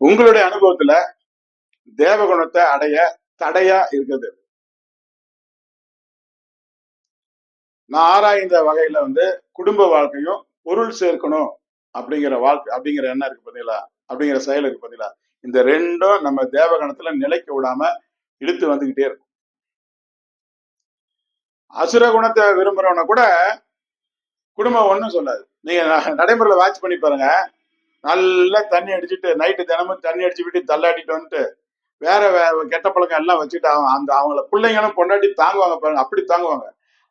உங்களுடைய அனுபவத்துல தேவகுணத்தை அடைய தடையா இருக்குது நான் ஆராய்ந்த வகையில வந்து குடும்ப வாழ்க்கையும் பொருள் சேர்க்கணும் அப்படிங்கிற வாழ்க்கை அப்படிங்கிற எண்ணம் இருக்கு பாத்தீங்களா? அப்படிங்கிற செயல் இருக்கு பாத்தீங்களா? இந்த ரெண்டும் நம்ம தேவகணத்துல நிலைக்க விடாம இழுத்து வந்துகிட்டே இருக்கும். அசுர குணத்தை விரும்புறவன கூட குடும்பம் ஒண்ணும் சொல்லாது. நீங்க நடைமுறையில வாட்ச் பண்ணி பாருங்க. நல்லா தண்ணி அடிச்சுட்டு நைட்டு தினமும் தண்ணி அடிச்சு விட்டு தள்ளாடிட்டு வந்துட்டு வேற வே- கெட்ட பழக்கம் எல்லாம் வச்சுட்டு அவன் அந்த அவங்கள பிள்ளைங்களும் பொண்டாட்டி தாங்குவாங்க பாருங்க அப்படி தாங்குவாங்க.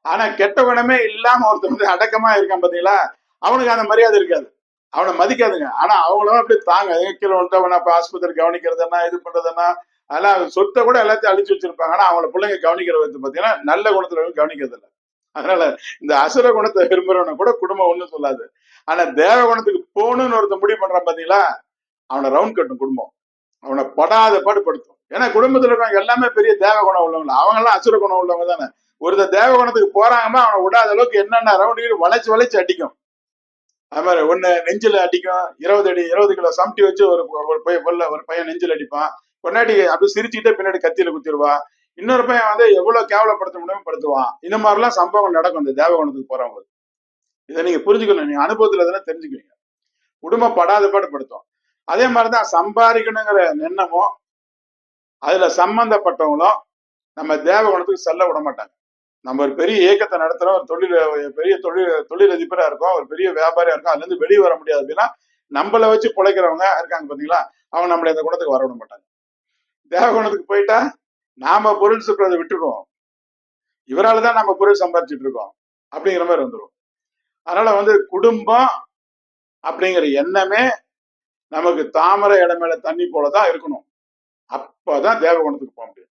ஆனா கெட்ட குணமே இல்லாம ஒருத்தர் வந்து அடக்கமா இருக்கான் பாத்தீங்களா? அவனுக்கு அந்த மரியாதை இருக்காது. அவனை மதிக்காதுங்க. ஆனா அவங்களும் அப்படி தாங்க. கீழே வந்துட்டு இப்ப ஆஸ்பத்திரி கவனிக்கிறதுனா இது பண்றதுன்னா அதெல்லாம் சொத்தை கூட எல்லாத்தையும் அழிச்சு வச்சிருப்பாங்க. ஆனா அவங்கள பிள்ளைங்க கவனிக்கிற வந்து பாத்தீங்கன்னா நல்ல குணத்துல வந்து கவனிக்கிறது இல்லை அதனால இந்த அசுர குணத்தை விரும்புறவன கூட குடும்பம் ஒண்ணும் சொல்லாது. ஆனா தேவ குணத்துக்கு போகணும்னு ஒருத்தன் முடிவு பண்றான் பாத்தீங்களா? அவனை ரவுண்ட் கட்டும் குடும்பம். அவனை படாத பாடு படுத்தும். ஏன்னா குடும்பத்துல இருக்கவங்க எல்லாமே பெரிய தேவ குணம் உள்ளவங்க அவங்க எல்லாம் அசுர குணம் உள்ளவங்க தானே. ஒருத்தர் தேவ குணத்துக்கு போறாங்கன்னா அவனை விடாத அளவுக்கு என்னென்ன ரவுண்டு வளைச்சு வளைச்சு அடிக்கும். அது மாதிரி ஒண்ணு நெஞ்சில் அடிக்கும். இருபது அடி இருபது கிலோ சமட்டி வச்சு ஒரு ஒரு பையன் ஒரு பையன் நெஞ்சில் அடிப்பான். பொன்னாடி அப்படி சிரிச்சுக்கிட்டே பின்னாடி கத்தியில குத்திடுவா. இன்னொரு பையன் வந்து எவ்வளவு கேவலப்படுத்த முடியுமோ படுத்துவான். இந்த மாதிரிலாம் சம்பவம் நடக்கும் இந்த தேவகுணத்துக்கு போறவங்க இதை நீங்க புரிஞ்சுக்கணும். நீங்க அனுபவத்துல இதெல்லாம் தெரிஞ்சுக்குவீங்க குடும்பம் படாத பாடுபடுத்தும் அதே மாதிரிதான் சம்பாதிக்கணுங்கிற எண்ணமும் அதுல சம்பந்தப்பட்டவங்களும் நம்ம தேவகுணத்துக்கு செல்ல விட மாட்டாங்க. நம்ம ஒரு பெரிய இயக்கத்தை நடத்துறோம் ஒரு தொழில் பெரிய தொழில் தொழிலதிபரா இருக்கோம் ஒரு பெரிய வியாபாரியா இருக்கும் அதுல இருந்து வெளியே வர முடியாது அப்படின்னா நம்மள வச்சு பிழைக்கிறவங்க இருக்காங்க பாத்தீங்களா? அவங்க நம்மள இந்த குணத்துக்கு வர விட மாட்டாங்க. தேவகுணத்துக்கு போயிட்டா நாம பொருள் சுற்றுறதை விட்டுருவோம். இவரால் தான் நம்ம பொருள் சம்பாதிச்சுட்டு இருக்கோம். அப்படிங்கிற மாதிரி வந்துடும் அதனால வந்து குடும்பம் அப்படிங்கிற எண்ணமே நமக்கு தாமரை இடம் மேல தண்ணி போலதான் இருக்கணும். அப்பதான் தேவகுணத்துக்கு போக முடியும்.